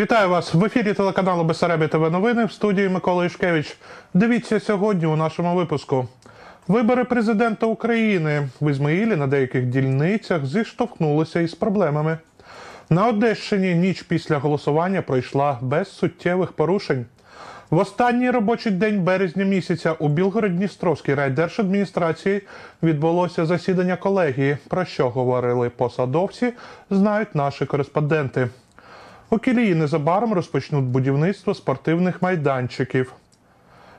Вітаю вас в ефірі телеканалу Бесарабі ТВ новини в студії Микола Ішкевич. Дивіться сьогодні у нашому випуску. Вибори президента України в Ізмаїлі на деяких дільницях зіштовхнулися із проблемами. На Одещині ніч після голосування пройшла без суттєвих порушень. В останній робочий день березня місяця у Білгород-Дністровській райдержадміністрації відбулося засідання колегії. Про що говорили посадовці, знають наші кореспонденти. У Кілії незабаром розпочнуть будівництво спортивних майданчиків.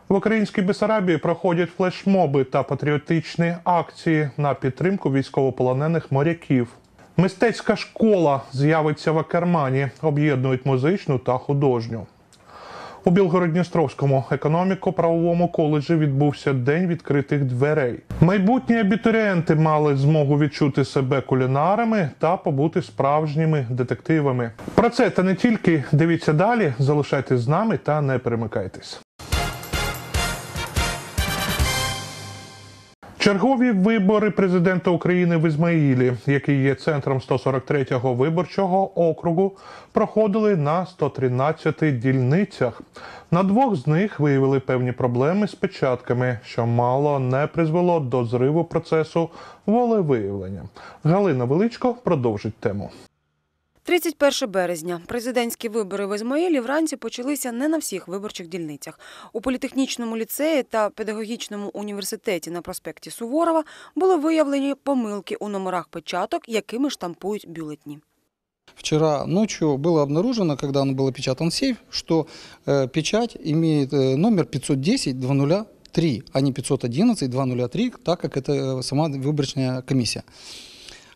В українській Бесарабії проходять флешмоби та патріотичні акції на підтримку військовополонених моряків. Мистецька школа з'явиться в Акермані, об'єднують музичну та художню. У Білгород-Дністровському економіко-правовому коледжі відбувся день відкритих дверей. Майбутні абітурієнти мали змогу відчути себе кулінарами та побути справжніми детективами. Про це та не тільки дивіться далі. Залишайтесь з нами та не перемикайтесь. Чергові вибори президента України в Ізмаїлі, який є центром 143-го виборчого округу, проходили на 113 дільницях. На двох з них виявили певні проблеми з печатками, що мало не призвело до зриву процесу волевиявлення. Галина Величко продовжить тему. 31 березня. Президентські вибори в Ізмаїлі вранці почалися не на всіх виборчих дільницях. У політехнічному ліцеї та педагогічному університеті на проспекті Суворова були виявлені помилки у номерах печаток, якими штампують бюлетні. Вчера ночью было обнаружено, когда он был опечатан сейф, что э, печать имеет э, номер 510-203, а не 511-203, так как это э, сама выборочная комиссия.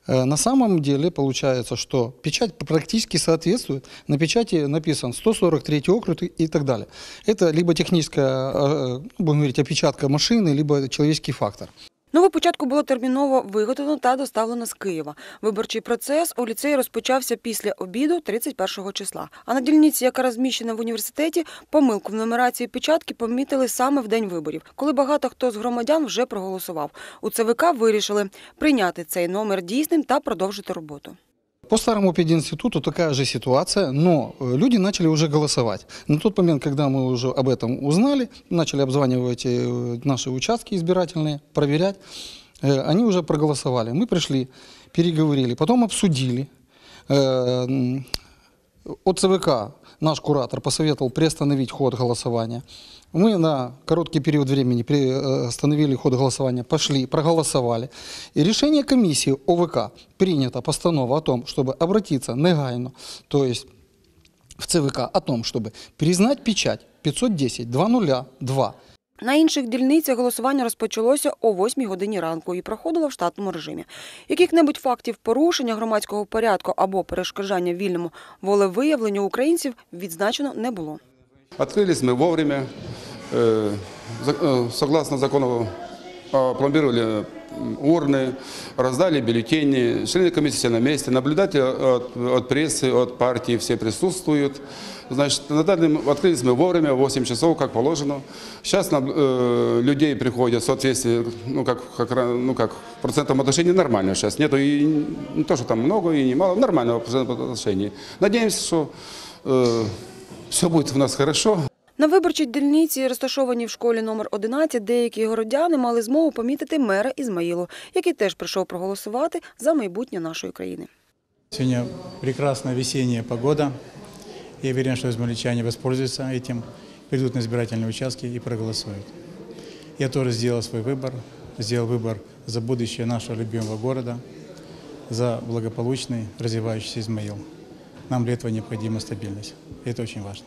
Э, На самом деле получается, что печать практически соответствует. На печати написан 143 округ и так далее. Это либо техническая, э, будем говорить, опечатка машины, либо человеческий фактор. Нову початку було терміново виготовлено та доставлено з Києва. Виборчий процес у ліцеї розпочався після обіду 31 числа. А на дільниці, яка розміщена в університеті, помилку в нумерації печатки помітили саме в день виборів, коли багато хто з громадян вже проголосував. У ЦВК вирішили прийняти цей номер дійсним та продовжити роботу. По старому пединституту такая же ситуация, но э, люди начали уже голосовать. На тот момент, когда мы уже об этом узнали, начали обзванивать э, наши участки избирательные, проверять, э, они уже проголосовали. Мы пришли, переговорили, потом обсудили. Э, м, От ЦВК наш куратор посоветовал приостановить ход голосования. Мы на короткий период времени приостановили ход голосования, пошли, проголосовали. И решение комиссии ОВК принято постанова о том, чтобы обратиться негайно, то есть в ЦВК о том, чтобы признать печать 510-202 На інших дільницях голосування розпочалося о 8 годині ранку і проходило в штатному режимі. Яких-небудь фактів порушення громадського порядку або перешкоджання вільному волевиявленню українців відзначено не було. Открылись мы вовремя, э, э, согласно закону опломбировали м, урны, раздали бюллетени, члены комиссии на месте, наблюдатели от, от прессы, от партии все присутствуют. Значит, на данный, открылись мы вовремя, в 8 часов, как положено. Сейчас нам, э, людей приходят в соответствии, ну как, как, ну, как в процентном отношении нормально сейчас. Нету и не то, что там много и не мало, нормального процентного отношения. Надеемся, что все будет у нас хорошо. На виборчій дільниці, розташованій в школі номер 11, деякі городяни мали змогу помітити мера Ізмаїлу, який теж прийшов проголосувати за майбутнє нашої країни. Сегодня прекрасная весенняя погода. Я уверен, что измаличане воспользуются этим, придут на избирательные участки и проголосуют. Я тоже сделал свой выбор, сделал выбор за будущее нашего любимого города, за благополучный развивающийся Измаил. Нам для этого необходима стабильность. Это очень важно.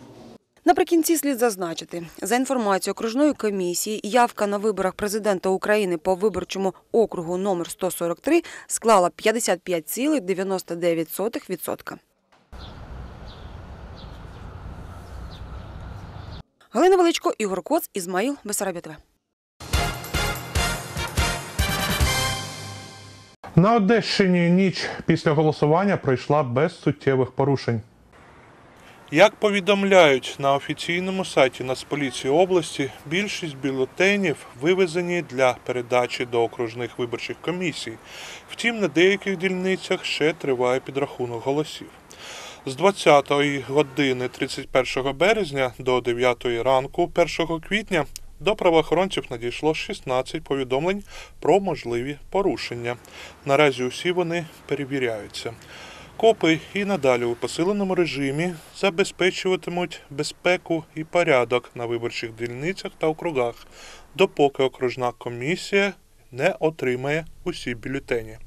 Наприкінці слід зазначити, за інформацією окружної комісії, явка на виборах президента України по виборчому округу номер 143 склала 55,99%. Галина Величко, Ігор Коц, Ізмаїл, Бесарабія На Одещині ніч після голосування пройшла без суттєвих порушень. Як повідомляють на офіційному сайті Нацполіції області, більшість бюлетенів вивезені для передачі до окружних виборчих комісій. Втім, на деяких дільницях ще триває підрахунок голосів. З 20 години 31 березня до 9 ранку 1 квітня до правоохоронців надійшло 16 повідомлень про можливі порушення. Наразі усі вони перевіряються. Копи і надалі у посиленому режимі забезпечуватимуть безпеку і порядок на виборчих дільницях та округах, допоки окружна комісія не отримає усі бюлетені.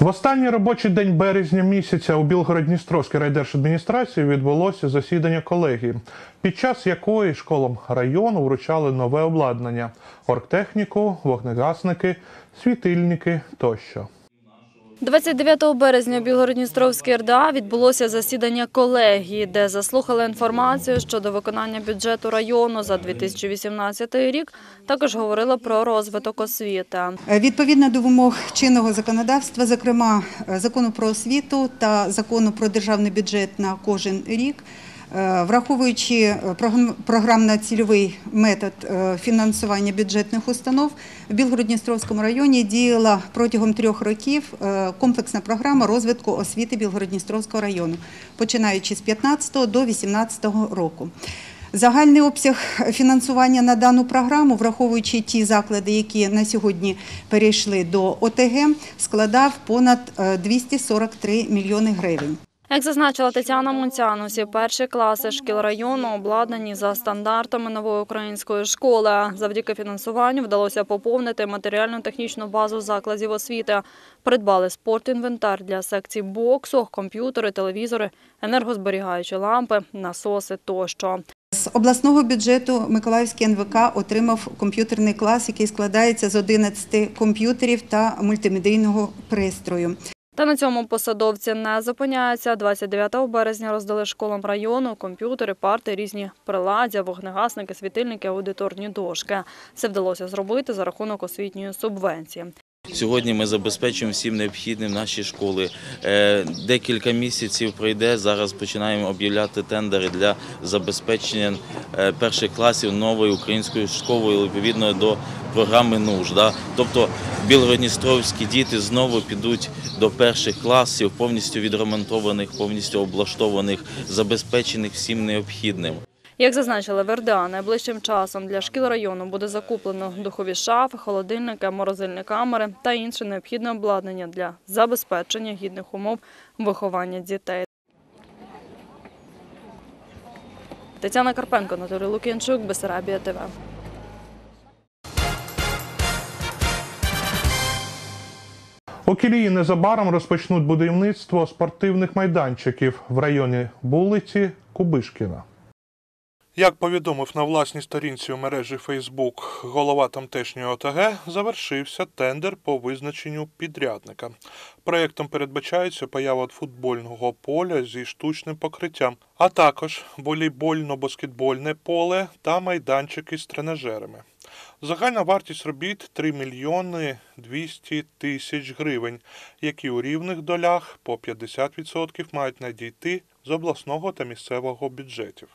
В останній робочий день березня місяця у Білгород-Дністровській райдержадміністрації відбулося засідання колегії, під час якої школам району вручали нове обладнання: оргтехніку, вогнегасники, світильники тощо. 29 березня у Білгородністровській РДА відбулося засідання колегії, де заслухали інформацію щодо виконання бюджету району за 2018 рік. Також говорили про розвиток освіти. Е, Відповідно до вимог чинного законодавства, зокрема е, закону про освіту та закону про державний бюджет на кожен рік, враховуючи е, програм- програмно-цільовий метод е, фінансування бюджетних установ, в Білгородністровському районі діяла протягом трьох років е, комплексна програма розвитку освіти Білгородністровського району, починаючи з 15 до 18 року. Загальний обсяг фінансування на дану програму, враховуючи ті заклади, які на сьогодні перейшли до ОТГ, складав понад е, 243 мільйони гривень. Як зазначила Тетяна Мунцян, усі перші класи шкіл району обладнані за стандартами нової української школи. Завдяки фінансуванню вдалося поповнити матеріально-технічну базу закладів освіти. Придбали спортінвентар для секцій боксу, комп'ютери, телевізори, енергозберігаючі лампи, насоси тощо. З обласного бюджету Миколаївський НВК отримав комп'ютерний клас, який складається з 11 комп'ютерів та мультимедійного пристрою. Та на цьому посадовці не зупиняються. 29 березня роздали школам району комп'ютери, парти, різні приладдя, вогнегасники, світильники, аудиторні дошки. Це вдалося зробити за рахунок освітньої субвенції. Сьогодні ми забезпечуємо всім необхідним наші школи. Е, Декілька місяців пройде. Зараз починаємо об'являти тендери для забезпечення е, перших класів новою українською школою відповідно до програми НУЖ. Тобто білгородністровські діти знову підуть до перших класів, повністю відремонтованих, повністю облаштованих, забезпечених всім необхідним. Як зазначили в РДА, найближчим часом для шкіл району буде закуплено духові шафи, холодильники, морозильні камери та інше необхідне обладнання для забезпечення гідних умов виховання дітей. Тетяна Карпенко, Анатолій Лук'янчук, Бесарабія ТВ. У Кілії незабаром розпочнуть будівництво спортивних майданчиків в районі вулиці Кубишкіна. Як повідомив на власній сторінці у мережі Фейсбук голова тамтешньої ОТГ, завершився тендер по визначенню підрядника. Проєктом передбачається поява футбольного поля зі штучним покриттям, а також волейбольно-баскетбольне поле та майданчики з тренажерами. Загальна вартість робіт 3 мільйони 200 тисяч гривень, які у рівних долях по 50% мають надійти з обласного та місцевого бюджетів.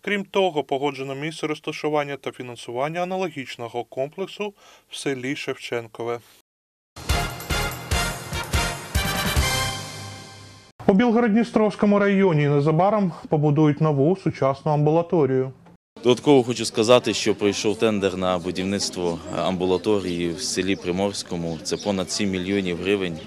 Крім того, погоджено місце розташування та фінансування аналогічного комплексу в селі Шевченкове. У Білгород-Дністровському районі незабаром побудують нову сучасну амбулаторію. Додатково хочу сказати, що пройшов тендер на будівництво амбулаторії в селі Приморському. Це понад 7 мільйонів гривень.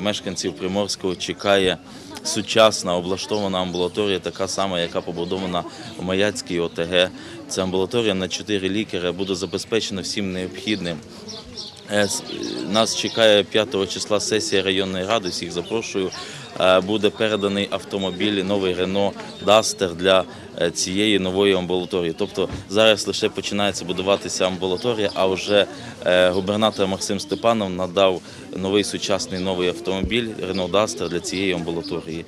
Мешканців Приморського чекає сучасна облаштована амбулаторія, така сама, яка побудована в Маяцькій ОТГ. Це амбулаторія на 4 лікаря, буде забезпечена всім необхідним. Е, Нас чекає 5 числа сесія районної ради. Всіх запрошую. Е, Буде переданий автомобіль, новий Рено Дастер для е, цієї нової амбулаторії. Тобто зараз лише починається будуватися амбулаторія, а вже е, губернатор Максим Степанов надав новий сучасний новий автомобіль Рено Дастер для цієї амбулаторії.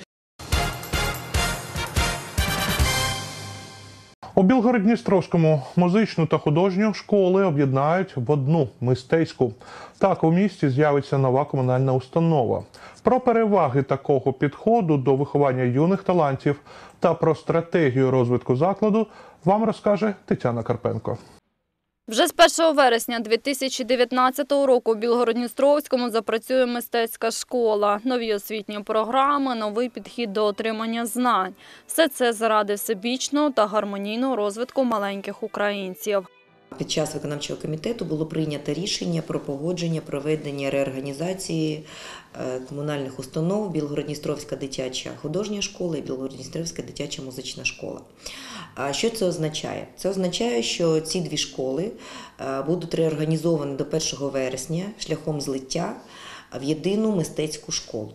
У Білгород-Дністровському музичну та художню школи об'єднають в одну мистецьку. Так у місті з'явиться нова комунальна установа. Про переваги такого підходу до виховання юних талантів та про стратегію розвитку закладу вам розкаже Тетяна Карпенко. Вже з 1 вересня 2019 року у Білгородністровському запрацює мистецька школа, нові освітні програми, новий підхід до отримання знань. Все це заради всебічного та гармонійного розвитку маленьких українців. Під час виконавчого комітету було прийнято рішення про погодження проведення реорганізації е, комунальних установ Білгородністровська дитяча художня школа і Білгородністровська дитяча музична школа. А що це означає? Це означає, що ці дві школи е, будуть реорганізовані до 1 вересня шляхом злиття в єдину мистецьку школу.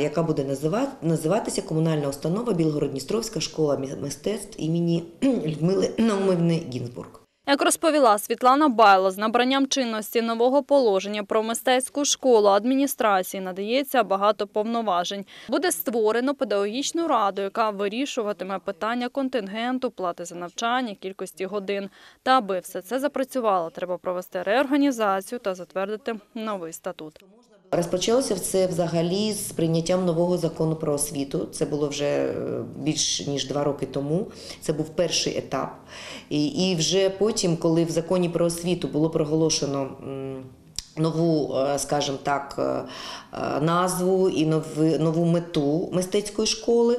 Яка буде називати, називатися комунальна установа Білгородністровська школа мистецтв імені Людмили Наумовни Гінзбург. Як розповіла Світлана Байло, з набранням чинності нового положення про мистецьку школу адміністрації надається багато повноважень. Буде створено педагогічну раду, яка вирішуватиме питання контингенту, плати за навчання, кількості годин. Та аби все це запрацювало, треба провести реорганізацію та затвердити новий статут. Розпочалося це взагалі з прийняттям нового закону про освіту. Це було вже е, більш ніж два роки тому. Це був перший етап. І, вже потім, коли в законі про освіту було проголошено. Нову, е, скажімо так, е, назву і нову мету мистецької школи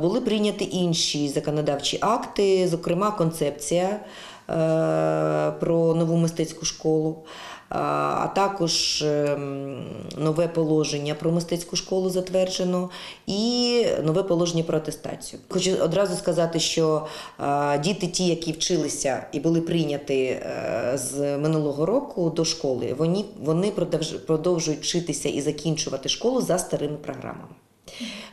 були прийняті інші законодавчі акти, зокрема концепція про нову мистецьку школу, а- також ем, нове положення про мистецьку школу затверджено і нове положення про атестацію. Хочу одразу сказати, що діти, ті, які вчилися і були прийняті е, з минулого року до школи, вони, вони продовжують вчитися і закінчувати школу за старими програмами.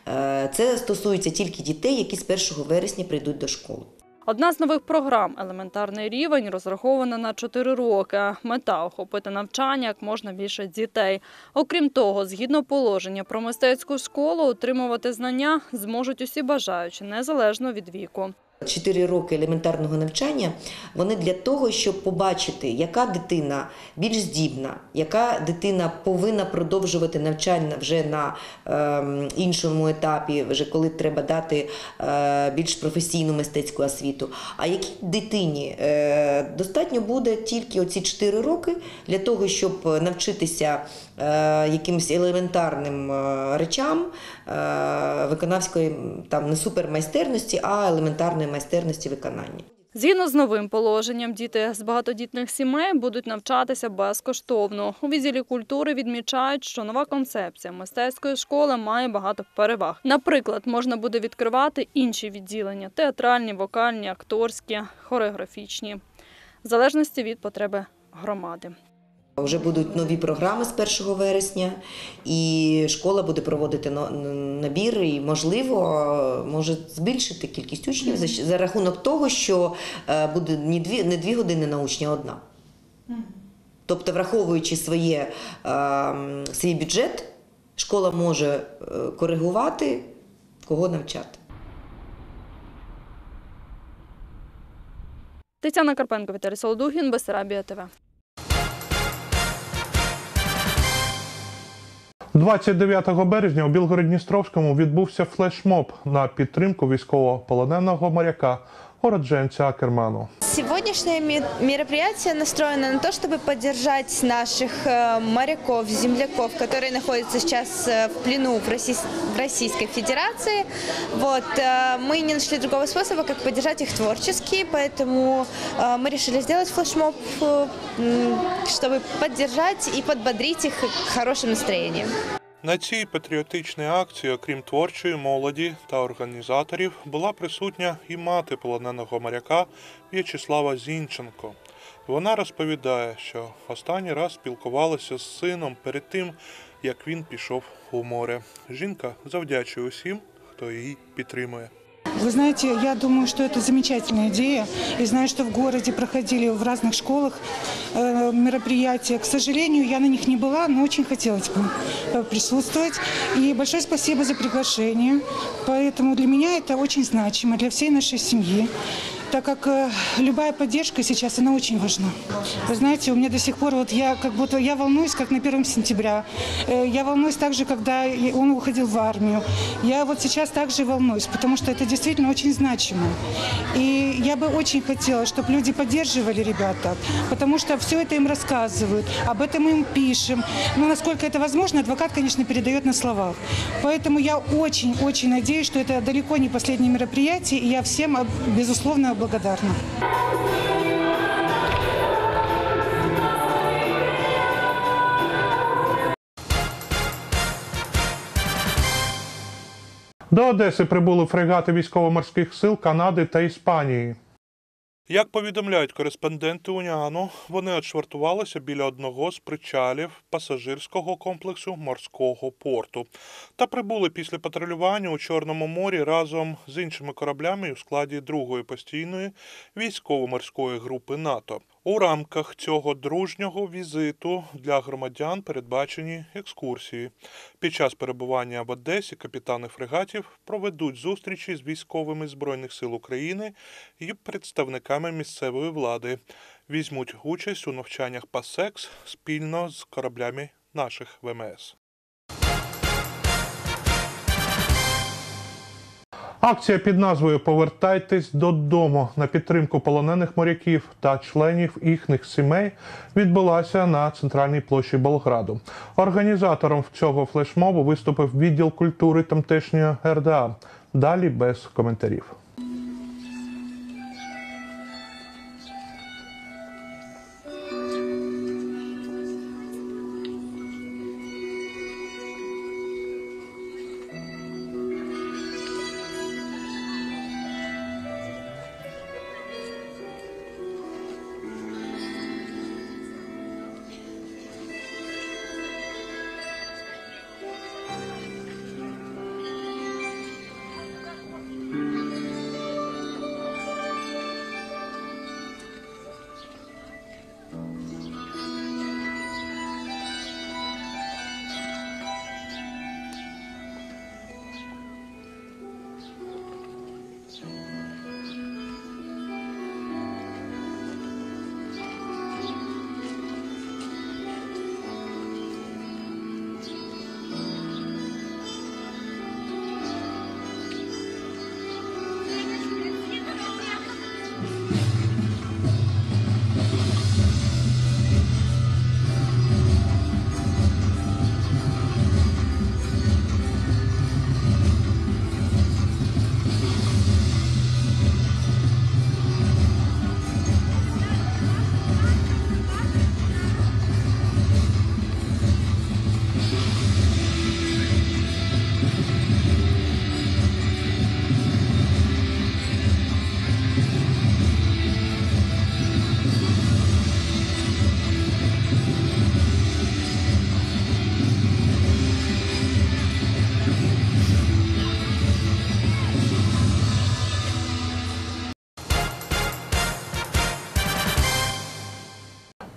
Е, Це стосується тільки дітей, які з 1 вересня прийдуть до школи. Одна з нових програм елементарний рівень розрахована на 4 роки. Мета охопити навчання як можна більше дітей. Окрім того, згідно положення про мистецьку школу, отримувати знання зможуть усі бажаючі, незалежно від віку. Чотири роки елементарного навчання вони для того, щоб побачити, яка дитина більш здібна, яка дитина повинна продовжувати навчання вже на ем, іншому етапі, вже коли треба дати е, більш професійну мистецьку освіту. А якій дитині е, достатньо буде тільки оці 4 роки для того, щоб навчитися е, якимось елементарним е, речам е, виконавської там не супермайстерності, а елементарної майстерності виконання. Згідно з новим положенням, діти з багатодітних сімей будуть навчатися безкоштовно. У відділі культури відмічають, що нова концепція мистецької школи має багато переваг. Наприклад, можна буде відкривати інші відділення: театральні, вокальні, акторські, хореографічні, в залежності від потреби громади. Вже будуть нові програми з 1 вересня, і школа буде проводити набір, і можливо може збільшити кількість учнів за, рахунок того, що е, буде не дві, години на учня, а одна. Тобто, враховуючи своє, е, свій бюджет, школа може е, коригувати, кого навчати. Тетяна Карпенко, Віталій Солодухін, Бесарабія ТВ. 29 березня у Білгород-Дністровському відбувся флешмоб на підтримку військовополоненого моряка Ородженця Акерману. Сегодняшнее ми- мероприятие настроено на то, чтобы поддержать наших э, моряков, земляков, которые находятся сейчас э, в плену в, Российс- в Российской Федерации. Вот, э, мы не нашли другого способа, как поддержать их творчески, поэтому э, мы решили сделать флешмоб, э, м, чтобы поддержать и подбодрить их к хорошим настроением. На цій патріотичній акції, окрім творчої молоді та організаторів, була присутня і мати полоненого моряка В'ячеслава Зінченко. Вона розповідає, що останній раз спілкувалася з сином перед тим, як він пішов у море. Жінка завдячує усім, хто її підтримує. Вы знаете, я думаю, что это замечательная идея. И знаю, что в городе проходили в разных школах э, мероприятия. К сожалению, я на них не была, но очень хотелось бы э, присутствовать. И большое спасибо за приглашение. Поэтому для меня это очень значимо, для всей нашей семьи. Так как э, любая поддержка сейчас, она очень важна. Вы знаете, у меня до сих пор, вот я как будто, я волнуюсь, как на 1 сентября. Э, Я волнуюсь также, когда он уходил в армию. Я вот сейчас также волнуюсь, потому что это действительно очень значимо. И я бы очень хотела, чтобы люди поддерживали ребята, потому что все это им рассказывают, об этом им пишем. Но насколько это возможно, адвокат, конечно, передает на словах. Поэтому я очень-очень надеюсь, что это далеко не последнее мероприятие, и я всем, э, безусловно, благодарна. До Одеси прибули фрегати військово-морських сил Канади та Іспанії. Як повідомляють кореспонденти Уняну, вони отшвартувалися біля одного з причалів пасажирського комплексу морського порту та прибули після патрулювання у Чорному морі разом з іншими кораблями у складі другої постійної військово-морської групи НАТО. У рамках цього дружнього візиту для громадян передбачені екскурсії. Під час перебування в Одесі капітани фрегатів проведуть зустрічі з військовими збройних сил України і представниками місцевої влади. Візьмуть участь у навчаннях ПАСЕКС спільно з кораблями наших ВМС. Акція під назвою Повертайтесь додому на підтримку полонених моряків та членів їхніх сімей відбулася на центральній площі Болграду. Організатором цього флешмобу виступив відділ культури тамтешньої РДА. Далі без коментарів.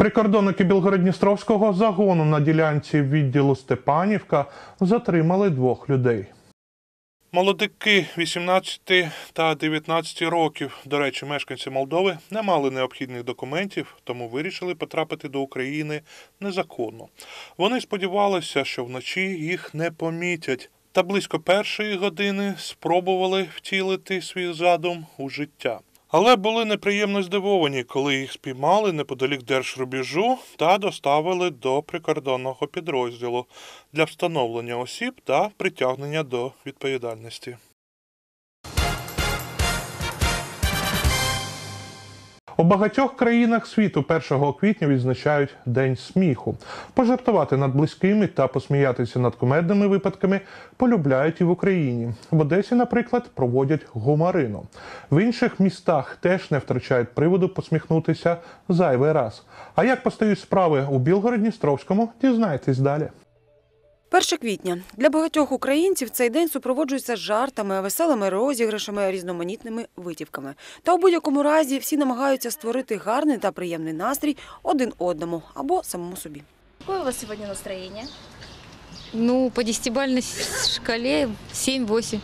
Прикордонники Білгород-Дністровського загону на ділянці відділу Степанівка затримали двох людей. Молодики 18 та 19 років, до речі, мешканці Молдови не мали необхідних документів, тому вирішили потрапити до України незаконно. Вони сподівалися, що вночі їх не помітять, та близько першої години спробували втілити свій задум у життя. Але були неприємно здивовані, коли їх спіймали неподалік держрубіжу та доставили до прикордонного підрозділу для встановлення осіб та притягнення до відповідальності. У багатьох країнах світу 1 квітня відзначають День сміху. Пожартувати над близькими та посміятися над кумедними випадками полюбляють і в Україні. В Одесі, наприклад, проводять гумарину. В інших містах теж не втрачають приводу посміхнутися зайвий раз. А як постають справи у Білгород-Дністровському, дізнайтесь далі. 1 квітня для багатьох українців цей день супроводжується жартами, веселими розіграшами, різноманітними витівками. Та у будь-якому разі всі намагаються створити гарний та приємний настрій один одному або самому собі. Какое у вас сегодня настроение? Ну, по десятибальной шкале 7-8.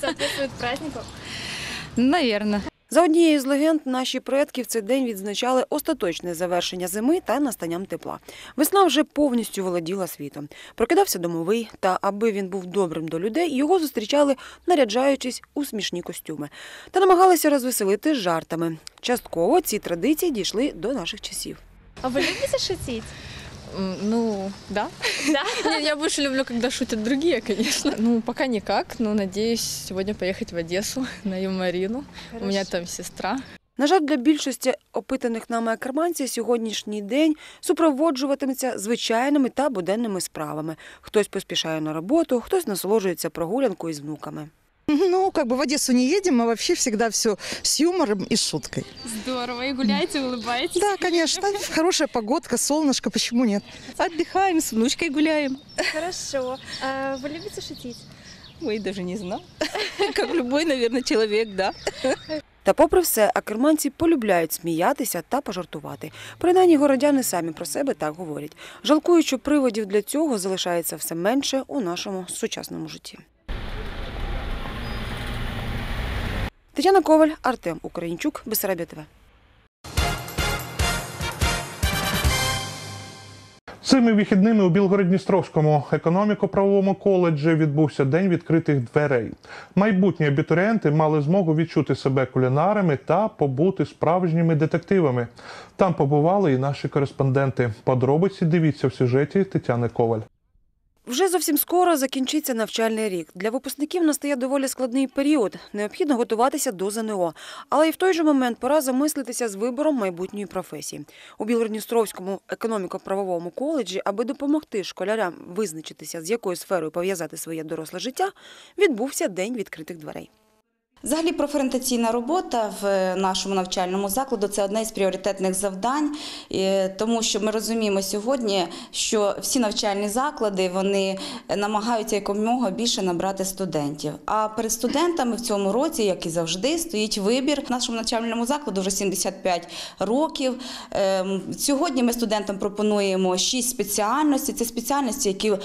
Соответствует празднику? Наверное. За однією з легенд, наші предки в цей день відзначали остаточне завершення зими та настанням тепла. Весна вже повністю володіла світом. Прокидався домовий, та аби він був добрим до людей, його зустрічали, наряджаючись у смішні костюми, та намагалися розвеселити жартами. Частково ці традиції дійшли до наших часів. А вы любите шутить? Ну, да. Да? Не, Я больше люблю, когда шутят другие, конечно. Ну, пока никак, но надеюсь сегодня поехать в Одессу на Юмарину. У меня там сестра. На жаль, для більшості опитаних нами акерманців сьогоднішній день супроводжуватиметься звичайними та буденними справами. Хтось поспішає на роботу, хтось насолоджується прогулянкою з внуками. Ну, как бы в Одессу не едем, а вообще всегда все с юмором и с шуткой. Здорово. И гуляете, улыбаетесь? Да, конечно. Хорошая погодка, солнышко, почему нет? Отдыхаем, с внучкой гуляем. Хорошо. А вы любите шутить? Ой, даже не знаю. Как любой, наверное, человек, да. Та попри все, акерманці полюбляють сміятися та пожартувати. Принаймні городяни самі про себе так говорять. Жалкують, що приводів для цього залишається все менше у нашому сучасному житті. Тетяна Коваль, Артем Українчук, Бесарабія ТВ. Цими вихідними у Білгород-Дністровському економіко-правовому коледжі відбувся день відкритих дверей. Майбутні абітурієнти мали змогу відчути себе кулінарами та побути справжніми детективами. Там побували і наші кореспонденти. Подробиці дивіться в сюжеті Тетяни Коваль. Вже зовсім скоро закінчиться навчальний рік. Для випускників настає доволі складний період. Необхідно готуватися до ЗНО. Але і в той же момент пора замислитися з вибором майбутньої професії. У Білгородністровському економіко-правовому коледжі, аби допомогти школярям визначитися, з якою сферою пов'язати своє доросле життя, відбувся день відкритих дверей. Взагалі, профорієнтаційна робота в нашому навчальному закладу це одне із пріоритетних завдань, тому що ми розуміємо сьогодні, що всі навчальні заклади вони намагаються якомога більше набрати студентів. А перед студентами в цьому році, як і завжди, стоїть вибір в нашому навчальному закладу вже 75 років. Ем, Сьогодні ми студентам пропонуємо 6 спеціальностей. Це спеціальності, які е,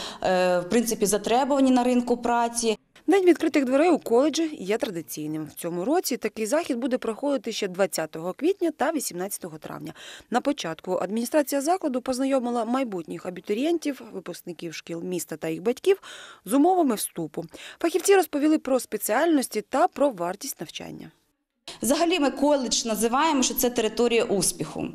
в принципі затребувані на ринку праці. День відкритих дверей у коледжі є традиційним. В цьому році такий захід буде проходити ще 20 квітня та 18 травня. На початку адміністрація закладу познайомила майбутніх абітурієнтів, випускників шкіл міста та їх батьків з умовами вступу. Фахівці розповіли про спеціальності та про вартість навчання. Взагалі ми коледж називаємо, що це територія успіху.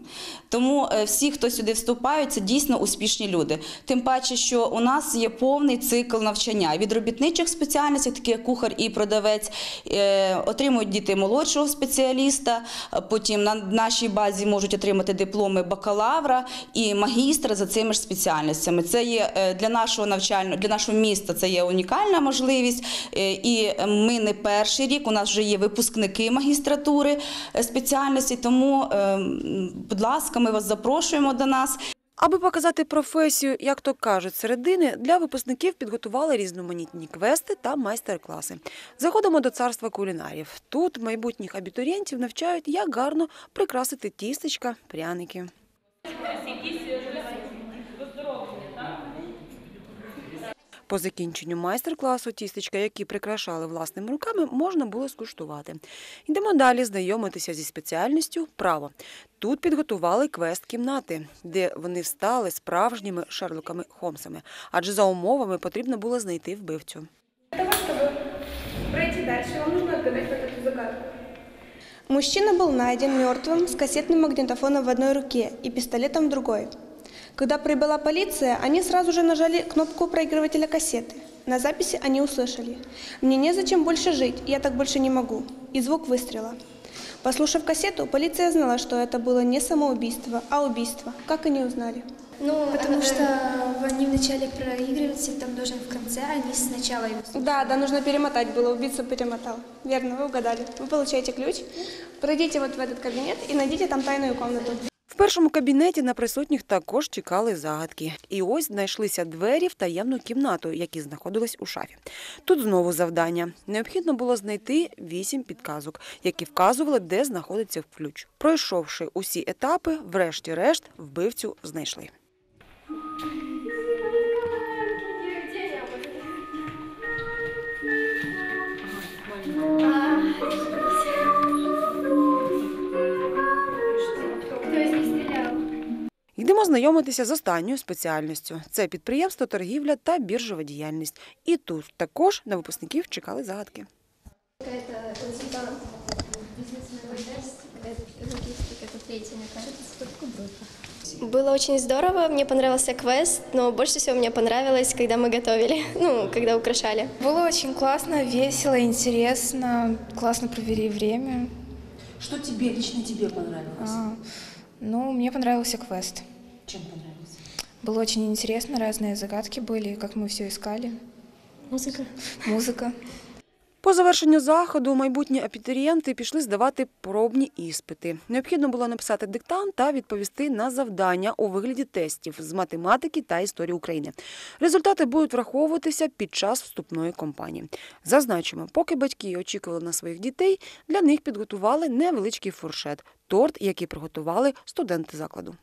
Тому е, всі, хто сюди вступають, це дійсно успішні люди. Тим паче, що у нас є повний цикл навчання. Від робітничих спеціальностей, такі як кухар і продавець, е, отримують діти молодшого спеціаліста. Потім на нашій базі можуть отримати дипломи бакалавра і магістра за цими ж спеціальностями. Це є е, для нашого навчального, для нашого міста це є унікальна можливість. І ми не перший рік. У нас вже є випускники магістратури е, спеціальності. Тому, е, будь ласка, ми вас запрошуємо до нас. Аби показати професію, як то кажуть, середини, для випускників підготували різноманітні квести та майстер-класи. Заходимо до царства кулінарів. Тут майбутніх абітурієнтів навчають, як гарно прикрасити тістечка, пряники. По закінченню майстер-класу тістечка, які прикрашали власними руками, можна було скуштувати. Йдемо далі знайомитися зі спеціальністю право. Тут підготували квест кімнати, де вони стали справжніми Шерлоками Холмсами, адже за умовами потрібно було знайти вбивцю. Для того, чтобы пройти дальше, вам нужно отгадать вот эту загадку. Мужчина был найден мертвым с кассетным магнитофоном в одной руке и пистолетом в другой. Когда прибыла полиция, они сразу же нажали кнопку проигрывателя кассеты. На записи они услышали «Мне незачем больше жить, я так больше не могу» и звук выстрела. Послушав кассету, полиция знала, что это было не самоубийство, а убийство. Как они узнали? Ну, потому что они вначале проигрываются, там должен в конце, они сначала его Да, да, нужно перемотать было, убийца перемотал. Верно, вы угадали. Вы получаете ключ, пройдите вот в этот кабинет и найдите там тайную комнату. В першому кабінеті на присутніх також чекали загадки. І ось знайшлися двері в таємну кімнату, які знаходились у шафі. Тут знову завдання. Необхідно було знайти вісім підказок, які вказували, де знаходиться ключ. Пройшовши усі етапи, врешті-решт вбивцю знайшли. Ходімо знайомитися з останньою спеціальністю. Це підприємство, торгівля та біржова діяльність. І тут також на випускників чекали загадки. Какая-то консультант бизнес тест, какая-то логистика, это третья, мне кажется, только группа. Было очень здорово, мне понравился квест, но больше всего мне понравилось, когда мы готовили, ну, когда украшали. Было очень классно, весело, интересно, классно провели время. Что тебе, лично тебе понравилось? А, ну, мне понравился квест. Чем понравился? Было очень интересно, разные загадки были, как мы все искали. Музыка. Музыка. По завершенню заходу майбутні абітурієнти пішли здавати пробні іспити. Необхідно було написати диктант та відповісти на завдання у вигляді тестів з математики та історії України. Результати будуть враховуватися під час вступної кампанії. Зазначимо, поки батьки очікували на своїх дітей, для них підготували невеличкий фуршет торт, який приготували студенти закладу.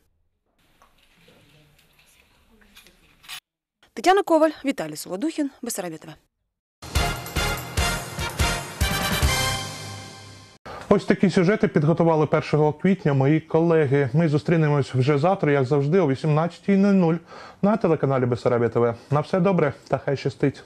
Тетяна Коваль, Віталій Солодухін, Бесарабія Ось такі сюжети підготували 1 квітня мої колеги. Ми зустрінемось вже завтра, як завжди, о 18.00 на телеканалі Бесарабія ТВ. На все добре та хай щастить.